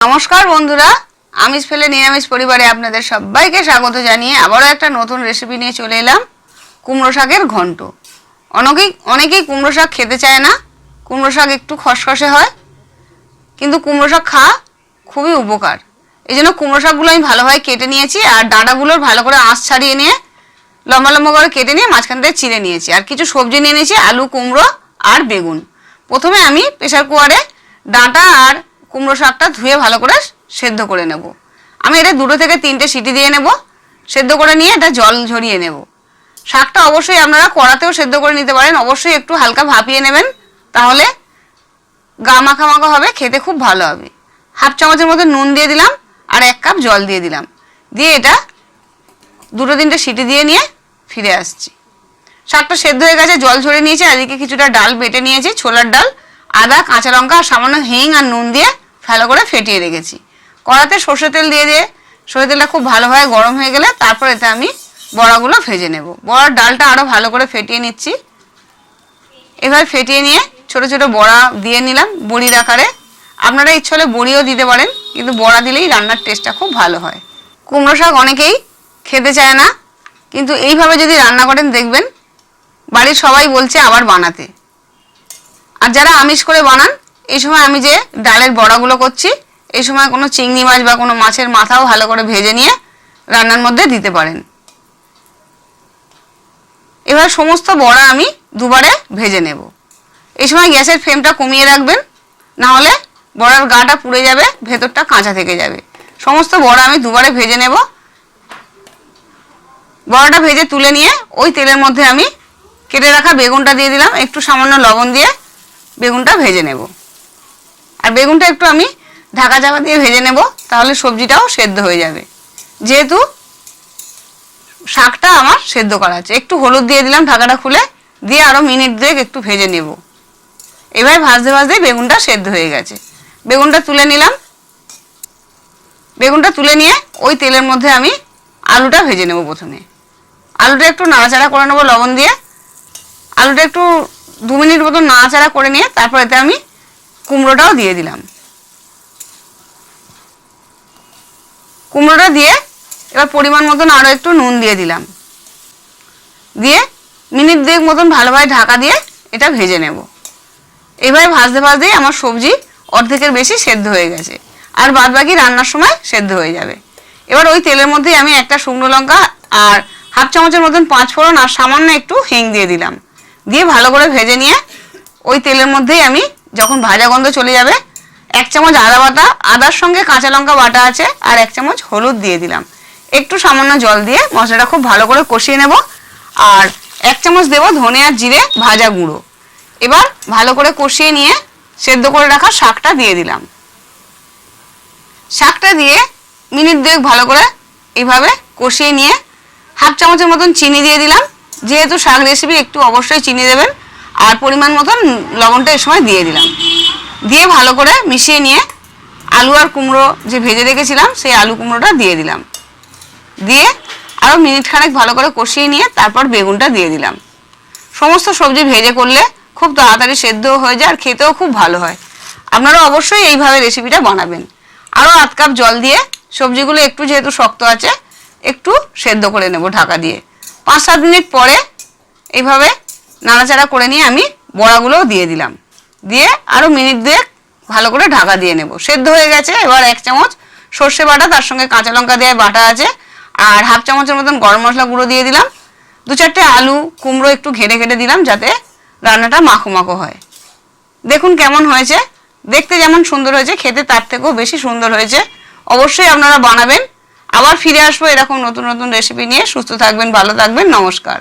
নমস্কার বন্ধুরা, আমিষ ফেলে নিরামিষ পরিবারে আপনাদের সবাইকে স্বাগত জানিয়ে আবারও একটা নতুন রেসিপি নিয়ে চলে এলাম, কুমড়ো শাকের ঘন্ট। অনেকেই অনেকেই কুমড়ো শাক খেতে চায় না, কুমড়ো শাক একটু খসখসে হয়, কিন্তু কুমড়ো শাক খাওয়া খুবই উপকার। এই জন্য কুমড়ো শাকগুলো আমি ভালোভাবে কেটে নিয়েছি আর ডাঁটাগুলোর ভালো করে আঁশ ছাড়িয়ে নিয়ে, লম্বা লম্বা করে কেটে নিয়ে মাঝখান থেকে চিড়ে নিয়েছি। আর কিছু সবজি নিয়ে নিয়েছি, আলু, কুমড়ো আর বেগুন। প্রথমে আমি প্রেশার কুকারে ডাঁটা আর কুমড়ো শাকটা ধুয়ে ভালো করে সেদ্ধ করে নেব। আমি এটা দুটো থেকে তিনটে সিটি দিয়ে নেব, সেদ্ধ করে নিয়ে এটা জল ঝরিয়ে নেব। শাকটা অবশ্যই আপনারা কড়াতেও সেদ্ধ করে নিতে পারেন, অবশ্যই একটু হালকা ভাপিয়ে নেবেন, তাহলে গা মাখা মাখা হবে, খেতে খুব ভালো হবে। হাফ চামচের মতো নুন দিয়ে দিলাম, আর এক কাপ জল দিয়ে দিলাম। দিয়ে এটা দুটো তিনটে সিটি দিয়ে নিয়ে ফিরে আসছি। শাকটা সেদ্ধ হয়ে গেছে, জল ঝরে নিয়েছি এদিকে কিছুটা ডাল বেটে নিয়েছি, ছোলার ডাল, আদা, কাঁচা লঙ্কা, আর সামান্য হিং আর নুন দিয়ে ভালো করে ফেটিয়ে রেখেছি। কড়াতে সর্ষে তেল দিয়ে দিয়ে সর্ষে তেলটা খুব ভালোভাবে গরম হয়ে গেলে তারপর এতে আমি বড়াগুলো ভেজে নেব। বড়ার ডালটা আরও ভালো করে ফেটিয়ে নিচ্ছি। এবার ফেটিয়ে নিয়ে ছোট ছোট বড়া দিয়ে নিলাম বড়ির আকারে। আপনারা ইচ্ছে হলে বড়িও দিতে পারেন, কিন্তু বড়া দিলেই রান্নার টেস্টটা খুব ভালো হয়। কুমড়ো শাক অনেকেই খেতে চায় না, কিন্তু এইভাবে যদি রান্না করেন দেখবেন বাড়ির সবাই বলছে আবার বানাতে। আর যারা আমিষ করে বানান এই সময় আমি যে ডালের বড়াগুলো করছি, এই সময় কোনো চিংড়ি মাছ বা কোনো মাছের মাথাও ভালো করে ভেজে নিয়ে রান্নার মধ্যে দিতে পারেন। এবার সমস্ত বড়া আমি দুবারে ভেজে নেব। এই সময় গ্যাসের ফ্লেমটা কমিয়ে রাখবেন, না হলে বড়ার গাটা পুড়ে যাবে, ভেতরটা কাঁচা থেকে যাবে। সমস্ত বড়া আমি দুবারে ভেজে নেব। বড়াটা ভেজে তুলে নিয়ে ওই তেলের মধ্যে আমি কেটে রাখা বেগুনটা দিয়ে দিলাম, একটু সামান্য লবণ দিয়ে বেগুনটা ভেজে নেব। আর বেগুনটা একটু আমি ঢাকা চাপা দিয়ে ভেজে নেব, তাহলে সবজিটাও সেদ্ধ হয়ে যাবে। যেহেতু শাকটা আমার সেদ্ধ করা আছে, একটু হলুদ দিয়ে দিলাম ঢাকাটা খুলে, দিয়ে আরও মিনিট দুয়েক একটু ভেজে নেব। এবার ভাজতে ভাজতে বেগুনটা সেদ্ধ হয়ে গেছে। বেগুনটা তুলে নিলাম। বেগুনটা তুলে নিয়ে ওই তেলের মধ্যে আমি আলুটা ভেজে নেব প্রথমে। আলুটা একটু নাড়াচাড়া করে নেব লবণ দিয়ে। আলুটা একটু দু মিনিট মতো নাড়াচাড়া করে নিয়ে, তারপর এতে আমি কুমড়োটাও দিয়ে দিলাম। কুমড়োটা দিয়ে এবার পরিমাণ মতন আরও একটু নুন দিয়ে দিলাম। দিয়ে মিনিট দুয়েক মতন ভালোভাবে ঢাকা দিয়ে এটা ভেজে নেব। এইভাবে ভাজতে ভাজতেই আমার সবজি অর্ধেকের বেশি সেদ্ধ হয়ে গেছে। আর বাদ বাকি রান্নার সময় সেদ্ধ হয়ে যাবে। এবার ওই তেলের মধ্যেই আমি একটা শুকনো লঙ্কা আর হাফ চামচের মতন পাঁচ ফোড়ন আর সামান্য একটু হিং দিয়ে দিলাম। দিয়ে ভালো করে ভেজে নিয়ে ওই তেলের মধ্যেই আমি যখন ভাজা গন্ধ চলে যাবে, এক চামচ আদা বাটা, আদার সঙ্গে কাঁচা লঙ্কা বাটা আছে, আর এক চামচ হলুদ দিয়ে দিলাম। একটু সামান্য জল দিয়ে মশলাটা খুব ভালো করে কষিয়ে নেব, আর এক চামচ দেবো ধনে আর জিরে ভাজা গুঁড়ো। এবার ভালো করে কষিয়ে নিয়ে সেদ্ধ করে রাখা শাকটা দিয়ে দিলাম। শাকটা দিয়ে মিনিট দুয়েক ভালো করে এইভাবে কষিয়ে নিয়ে হাফ চামচের মতন চিনি দিয়ে দিলাম। যেহেতু শাক রেসিপি একটু অবশ্যই চিনি দেবেন আর পরিমাণ মতন লবণটা এই সময় দিয়ে দিলাম। দিয়ে ভালো করে মিশিয়ে নিয়ে আলু আর কুমড়ো যে ভেজে রেখেছিলাম, সেই আলু কুমড়োটা দিয়ে দিলাম। দিয়ে আরও মিনিট খানেক ভালো করে কষিয়ে নিয়ে তারপর বেগুনটা দিয়ে দিলাম। সমস্ত সবজি ভেজে করলে খুব তাড়াতাড়ি সেদ্ধও হয়ে যায় আর খেতেও খুব ভালো হয়। আপনারা অবশ্যই এইভাবে রেসিপিটা বানাবেন। আরও আধ কাপ জল দিয়ে সবজিগুলো একটু যেহেতু শক্ত আছে, একটু সেদ্ধ করে নেব ঢাকা দিয়ে। পাঁচ সাত মিনিট পরে এইভাবে নাড়াচাড়া করে নিয়ে আমি বড়াগুলোও দিয়ে দিলাম। দিয়ে আরও মিনিট দুয়েক ভালো করে ঢাকা দিয়ে নেব। সেদ্ধ হয়ে গেছে, এবার এক চামচ সর্ষে বাটা, তার সঙ্গে কাঁচা লঙ্কা দেওয়া বাটা আছে, আর হাফ চামচের মতন গরম মশলা গুঁড়ো দিয়ে দিলাম। দু চারটে আলু কুমড়ো একটু ঘেটে ঘেটে দিলাম যাতে রান্নাটা মাখো মাখো হয়। দেখুন কেমন হয়েছে। দেখতে যেমন সুন্দর হয়েছে, খেতে তার থেকেও বেশি সুন্দর হয়েছে। অবশ্যই আপনারা বানাবেন। আবার ফিরে আসব এরকম নতুন নতুন রেসিপি নিয়ে। সুস্থ থাকবেন, ভালো থাকবেন, নমস্কার।